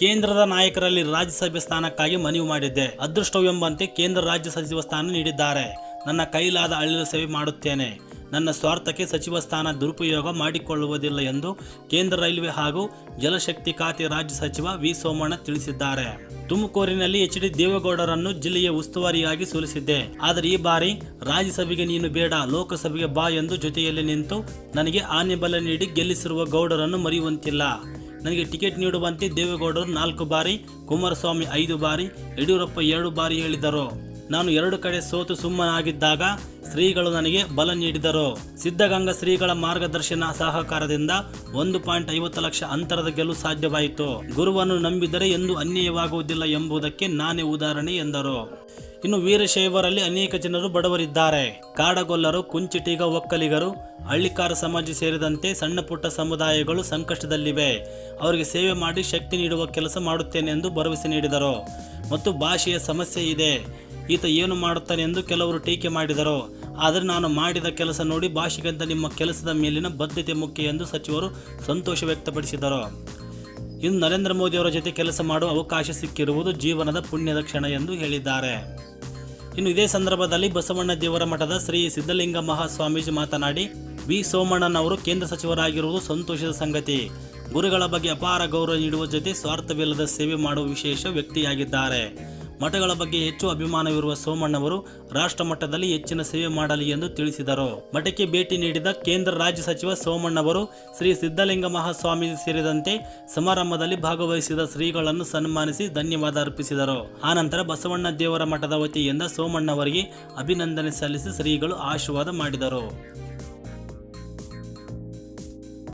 ಕೇಂದ್ರದ ನಾಯಕರಲ್ಲಿ ರಾಜ್ಯಸಭೆ ಸ್ಥಾನಕ್ಕಾಗಿ ಮನವಿ ಮಾಡಿದ್ದೆ. ಅದೃಷ್ಟವೆಂಬಂತೆ ಕೇಂದ್ರ ರಾಜ್ಯ ಸಚಿವ ಸ್ಥಾನ ನೀಡಿದ್ದಾರೆ. ನನ್ನ ಕೈಲಾದ ಅಳಿಲು ಸೇವೆ ಮಾಡುತ್ತೇನೆ. ನನ್ನ ಸ್ವಾರ್ಥಕ್ಕೆ ಸಚಿವ ಸ್ಥಾನ ದುರುಪಯೋಗ ಮಾಡಿಕೊಳ್ಳುವುದಿಲ್ಲ ಎಂದು ಕೇಂದ್ರ ರೈಲ್ವೆ ಹಾಗೂ ಜಲಶಕ್ತಿ ಖಾತೆ ರಾಜ್ಯ ಸಚಿವ ವಿ. ಸೋಮಣ್ಣ ತಿಳಿಸಿದ್ದಾರೆ. ತುಮಕೂರಿನಲ್ಲಿ ಎಚ್. ಡಿ. ದೇವೇಗೌಡರನ್ನು ಜಿಲ್ಲೆಯ ಉಸ್ತುವಾರಿಯಾಗಿ ಸೋಲಿಸಿದ್ದೆ. ಆದರೆ ಈ ಬಾರಿ ರಾಜ್ಯಸಭೆಗೆ ನೀನು ಬೇಡ, ಲೋಕಸಭೆಗೆ ಬಾ ಎಂದು ಜೊತೆಯಲ್ಲಿ ನಿಂತು ನನಗೆ ಆನೆಬಲ ನೀಡಿ ಗೆಲ್ಲಿಸಿರುವ ಗೌಡರನ್ನು ಮರೆಯುವಂತಿಲ್ಲ. ನನಗೆ ಟಿಕೆಟ್ ನೀಡುವಂತೆ ದೇವೇಗೌಡರು ನಾಲ್ಕು ಬಾರಿ, ಕುಮಾರಸ್ವಾಮಿ ಐದು ಬಾರಿ, ಯಡಿಯೂರಪ್ಪ ಎರಡು ಬಾರಿ ಹೇಳಿದರು. ನಾನು ಎರಡು ಕಡೆ ಸೋತು ಸುಮ್ಮನಾಗಿದ್ದಾಗ ಶ್ರೀಗಳು ನನಗೆ ಬಲ ನೀಡಿದರು. ಸಿದ್ಧಗಂಗಾ ಶ್ರೀಗಳ ಮಾರ್ಗದರ್ಶನ ಸಹಕಾರದಿಂದ ಒಂದು ಪಾಯಿಂಟ್ ಐವತ್ತು ಲಕ್ಷ ಅಂತರದ ಗೆಲುವು ಸಾಧ್ಯವಾಯಿತು. ಗುರುವನ್ನು ನಂಬಿದರೆ ಎಂದು ಅನ್ಯಾಯವಾಗುವುದಿಲ್ಲ ಎಂಬುದಕ್ಕೆ ನಾನೇ ಉದಾಹರಣೆ ಎಂದರು. ಇನ್ನು ವೀರಶೈವರಲ್ಲಿ ಅನೇಕ ಜನರು ಬಡವರಿದ್ದಾರೆ. ಕಾಡಗೊಲ್ಲರು, ಕುಂಚಿಟಿಗ, ಒಕ್ಕಲಿಗರು, ಹಳ್ಳಿಕಾರ ಸಮಾಜ ಸೇರಿದಂತೆ ಸಣ್ಣ ಪುಟ್ಟ ಸಮುದಾಯಗಳು ಸಂಕಷ್ಟದಲ್ಲಿವೆ. ಅವರಿಗೆ ಸೇವೆ ಮಾಡಿ ಶಕ್ತಿ ನೀಡುವ ಕೆಲಸ ಮಾಡುತ್ತೇನೆ ಎಂದು ಭರವಸೆ ನೀಡಿದರು. ಮತ್ತು ಭಾಷೆಯ ಸಮಸ್ಯೆ ಇದೆ. ಈತ ಏನು ಮಾಡುತ್ತಾನೆ ಎಂದು ಕೆಲವರು ಟೀಕೆ ಮಾಡಿದರು. ಆದರೆ ನಾನು ಮಾಡಿದ ಕೆಲಸ ನೋಡಿ ಭಾಷೆಗಿಂತ ನಿಮ್ಮ ಕೆಲಸದ ಮೇಲಿನ ಬದ್ಧತೆ ಮುಖ್ಯ ಎಂದು ಸಚಿವರು ಸಂತೋಷ ವ್ಯಕ್ತಪಡಿಸಿದರು. ಇನ್ನು ನರೇಂದ್ರ ಮೋದಿ ಅವರ ಜೊತೆ ಕೆಲಸ ಮಾಡುವ ಅವಕಾಶ ಸಿಕ್ಕಿರುವುದು ಜೀವನದ ಪುಣ್ಯದ ಕ್ಷಣ ಎಂದು ಹೇಳಿದ್ದಾರೆ. ಇನ್ನು ಇದೇ ಸಂದರ್ಭದಲ್ಲಿ ಬಸವಣ್ಣ ದೇವರ ಮಠದ ಶ್ರೀ ಸಿದ್ಧಲಿಂಗ ಮಹಾಸ್ವಾಮೀಜಿ ಮಾತನಾಡಿ, ವಿ. ಸೋಮಣ್ಣನವರು ಕೇಂದ್ರ ಸಚಿವರಾಗಿರುವುದು ಸಂತೋಷದ ಸಂಗತಿ. ಗುರುಗಳ ಬಗ್ಗೆ ಅಪಾರ ಗೌರವ ನೀಡುವ ಜೊತೆ ಸ್ವಾರ್ಥವಿಲ್ಲದ ಸೇವೆ ಮಾಡುವ ವಿಶೇಷ ವ್ಯಕ್ತಿಯಾಗಿದ್ದಾರೆ. ಮಠಗಳ ಬಗ್ಗೆ ಹೆಚ್ಚು ಅಭಿಮಾನವಿರುವ ಸೋಮಣ್ಣವರು ರಾಷ್ಟ್ರ ಮಟ್ಟದಲ್ಲಿ ಹೆಚ್ಚಿನ ಸೇವೆ ಮಾಡಲಿ ಎಂದು ತಿಳಿಸಿದರು. ಮಠಕ್ಕೆ ಭೇಟಿ ನೀಡಿದ ಕೇಂದ್ರ ರಾಜ್ಯ ಸಚಿವ ಸೋಮಣ್ಣವರು ಶ್ರೀ ಸಿದ್ಧಲಿಂಗ ಮಹಾಸ್ವಾಮಿ ಸೇರಿದಂತೆ ಸಮಾರಂಭದಲ್ಲಿ ಭಾಗವಹಿಸಿದ ಶ್ರೀಗಳನ್ನು ಸನ್ಮಾನಿಸಿ ಧನ್ಯವಾದ ಅರ್ಪಿಸಿದರು. ಆನಂತರ ಬಸವಣ್ಣ ದೇವರ ಮಠದ ವತಿಯಿಂದ ಸೋಮಣ್ಣವರಿಗೆ ಅಭಿನಂದನೆ ಸಲ್ಲಿಸಿ ಶ್ರೀಗಳು ಆಶೀರ್ವಾದ ಮಾಡಿದರು.